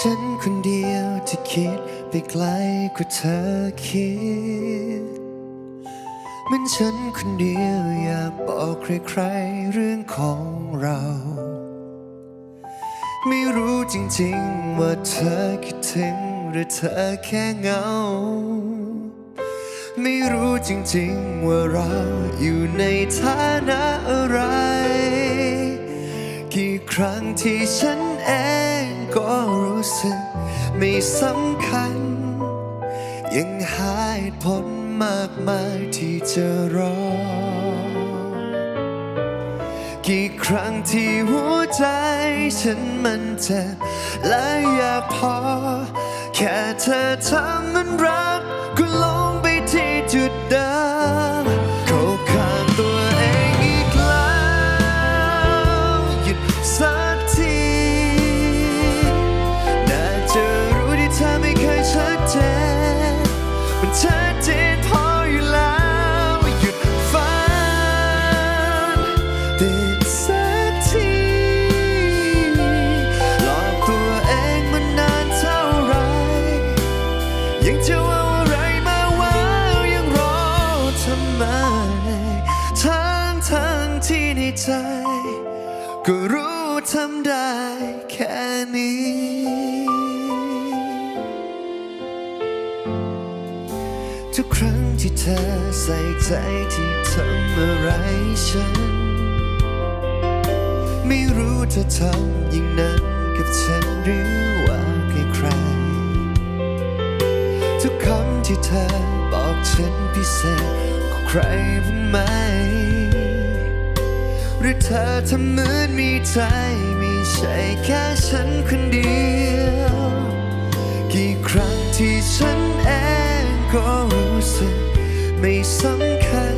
ฉันคิดไปไกลกว่าเธอคิด มันฉันคนเดียวอยากบอกใครๆเรื่องของเรา ไม่รู้จริงๆว่าเธอคิดถึงหรือเธอแค่เหงา ไม่รู้จริงๆว่าเราอยู่ในฐานะอะไร กี่ครั้งที่ฉัน เองก็รู้สึกไม่สำคัญ ยังหาเหตุผลมากมายที่จะรอ กี่ครั้งที่หัวใจฉันมันเจ็บและอยากพอ แค่เธอทำมันรักก็ลงไปที่จุดเดิม ติดสักทีหลอกตัวเองมานานเท่าไร ยังจะเอาอะไรมาว้าวยังรอทำไมทั้งทั้งที่ในใจ ก็รู้ทำได้แค่นี้ทุกครั้งที่เธอใส่ใจที่ทำอะไรฉัน ไม่รู้เธอทำอย่างนั้นกับฉันหรือว่าใครๆทุกคำที่เธอบอกฉันพิเศษกว่าใครบ้างไหม หรือเธอทำเหมือนมีใจไม่ใช่แค่ฉันคนเดียว กี่ครั้งที่ฉันเองก็รู้สึกไม่สำคัญ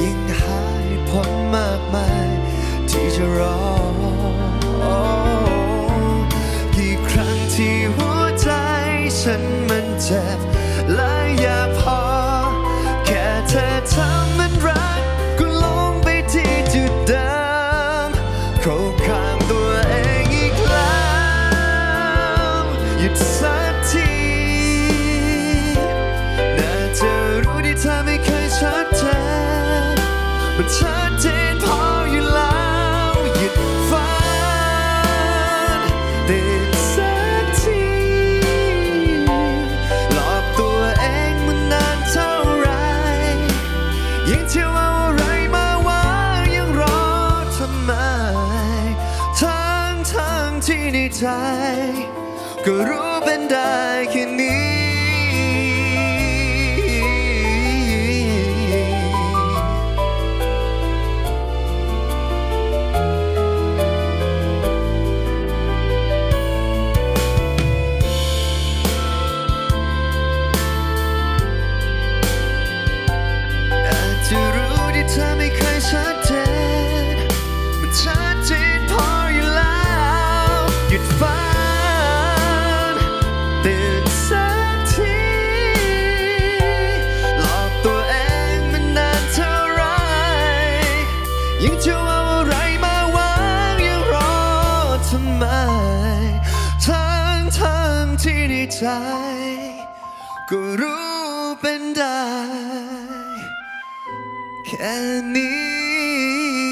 ยิ่งหาเหตุผลมากมาย ชัดเจนพออยู่แล้วหยุดฝันติดสักทีหลอกตัวเองมานานเท่าไรยังเที่ยวเอาอะไรมาว่ายังรอทำไมทั้งทั้งที่ในใจ ก็รู้เป็นได้แค่ ยังจะเอาอะไรมาวางยังรอทำไมทั้งทั้งที่ในใจ ก็รู้เป็นได้ แค่นี้